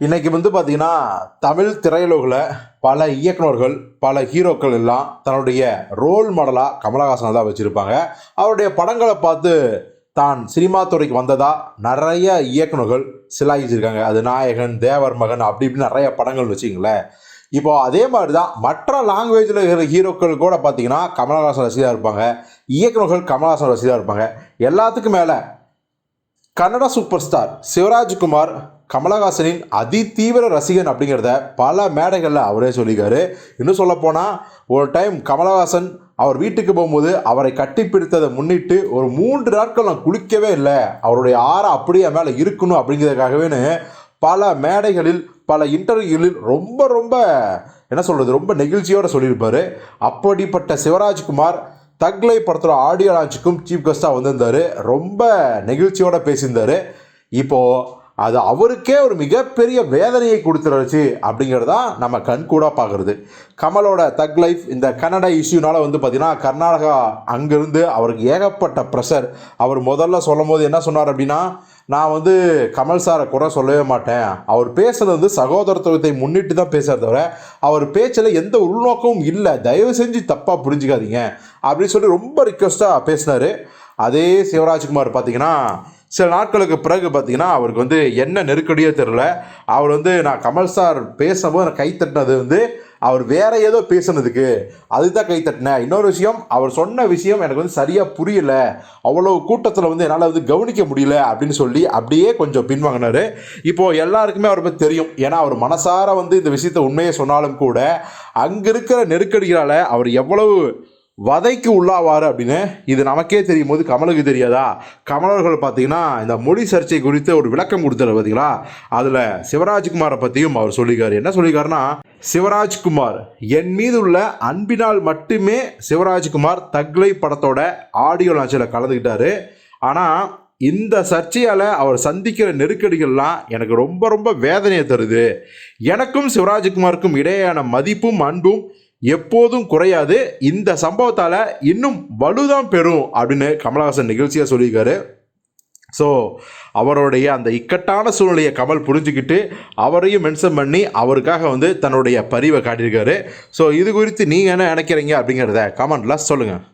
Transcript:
இன்றைக்கி வந்து பார்த்திங்கன்னா தமிழ் திரையுலகில் பல இயக்குனர்கள் பல ஹீரோக்கள் எல்லாம் தன்னுடைய ரோல் மாடலாக கமலஹாசனை தான் வச்சுருப்பாங்க. அவருடைய படங்களை பார்த்து தான் சினிமா துறைக்கு வந்ததா நிறைய இயக்குனர்கள் சிலாகிச்சிருக்காங்க அது நாயகன் தேவர் மகன் அப்படி இப்படி நிறைய படங்கள் வச்சிங்களேன் இப்போ அதே மாதிரி தான் மற்ற லாங்குவேஜில் இருக்கிற ஹீரோக்கள் கூட பார்த்தீங்கன்னா கமலஹாசன் ரசிகராக இருப்பாங்க. இயக்குனர்கள் கமலஹாசன் ரசிகராக இருப்பாங்க. எல்லாத்துக்கும் மேலே கன்னட சூப்பர் ஸ்டார் சிவராஜ்குமார் கமலஹாசனின் அதி தீவிர ரசிகன் அப்படிங்கிறத பல மேடைகளில் அவரே சொல்லியிருக்காரு. இன்னும் சொல்லப்போனால் ஒரு டைம் கமலஹாசன் அவர் வீட்டுக்கு போகும்போது அவரை கட்டிப்பிடித்ததை முன்னிட்டு ஒரு மூன்று நாட்கள் நான் குளிக்கவே இல்லை. அவருடைய ஆறை அப்படியே மேலே இருக்கணும் அப்படிங்கிறதுக்காகவேன்னு பல மேடைகளில் பல இன்டர்வியூகளில் ரொம்ப ரொம்ப என்ன சொல்கிறது ரொம்ப நெகிழ்ச்சியோடு சொல்லியிருப்பார். அப்படிப்பட்ட சிவராஜ்குமார் தக்லை படத்தோட ஆடியோ லான்ச்சுக்கும் சீஃப் கெஸ்ட்டாக வந்திருந்தார். ரொம்ப நெகிழ்ச்சியோடு பேசியிருந்தார். இப்போது அது அவருக்கே ஒரு மிகப்பெரிய வேதனையை கொடுத்துருச்சு அப்படிங்கிறது தான் நம்ம கண் கூட பார்க்குறது. கமலோட தக் லைஃப் இந்த கன்னட இஷ்யூனால வந்து பார்த்திங்கன்னா கர்நாடகா அங்கேருந்து அவருக்கு ஏகப்பட்ட ப்ரெஷர் அவர் முதல்ல சொல்லும் போது என்ன சொன்னார் அப்படின்னா நான் வந்து கமல் சாரை குறை சொல்லவே மாட்டேன். அவர் பேசுறது வந்து சகோதரத்துவத்தை முன்னிட்டு தான் பேசுகிறத தவிர அவர் பேச்சில் எந்த உள்நோக்கமும் இல்லை. தயவு செஞ்சு தப்பாக புரிஞ்சுக்காதீங்க. அப்படின்னு சொல்லி ரொம்ப ரிக்வஸ்ட்டாக பேசினார். அதே சிவராஜ்குமார் பார்த்தீங்கன்னா சில நாட்களுக்கு பிறகு பார்த்தீங்கன்னா அவருக்கு வந்து என்ன நெருக்கடியோ தெரில அவர் வந்து நான் கமல் சார் பேசும்போது நான் கைத்தட்டினது வந்து அவர் வேற ஏதோ பேசுனதுக்கு. அதுதான் கை தட்டினேன். இன்னொரு விஷயம் அவர் சொன்ன விஷயம் எனக்கு வந்து சரியாக புரியல. அவ்வளோ கூட்டத்தில் வந்து என்னால் வந்து கவனிக்க முடியல அப்படின்னு சொல்லி அப்படியே கொஞ்சம் பின்வாங்கினார். இப்போது எல்லாருக்குமே அவரை பற்றி தெரியும். ஏன்னா அவர் மனசார வந்து இந்த விஷயத்தை உண்மையை சொன்னாலும் கூட அங்கே இருக்கிற நெருக்கடிகளால் அவர் எவ்வளவு வதைக்கு உள்ளாவார் அப்படின்னு இது நமக்கே தெரியும் போது கமலுக்கு தெரியாதா? கமலர்கள் பார்த்தீங்கன்னா இந்த மொழி சர்ச்சை குறித்து ஒரு விளக்கம் கொடுத்தாரு பார்த்தீங்களா? அதில் சிவராஜ்குமாரை பற்றியும் அவர் சொல்லியிருக்காரு. என்ன சொல்லியிருக்காருன்னா சிவராஜ்குமார் என் மீது உள்ள அன்பினால் மட்டுமே சிவராஜ்குமார் தக்லை படத்தோட ஆடியோ லான்ச்சில் கலந்துக்கிட்டாரு ஆனால் இந்த சர்ச்சையால் அவர் சந்திக்கிற நெருக்கடிகள்லாம் எனக்கு ரொம்ப ரொம்ப வேதனையை தருது. எனக்கும் சிவராஜ்குமாருக்கும் இடையேயான மதிப்பும் அன்பும் எப்போதும் குறையாது. இந்த சம்பவத்தால் இன்னும் வலுதான் பெறும் அப்படின்னு கமலஹாசன் நிகழ்ச்சியாக சொல்லியிருக்காரு. ஸோ அவருடைய அந்த இக்கட்டான சூழ்நிலையை கமல் புரிஞ்சுக்கிட்டு அவரையும் மென்ஷன் பண்ணி அவருக்காக வந்து தன்னுடைய பரிவை காட்டியிருக்காரு. ஸோ இது குறித்து நீங்கள் என்ன நினைக்கிறீங்க அப்படிங்கிறத கமெண்ட்லாம் சொல்லுங்கள்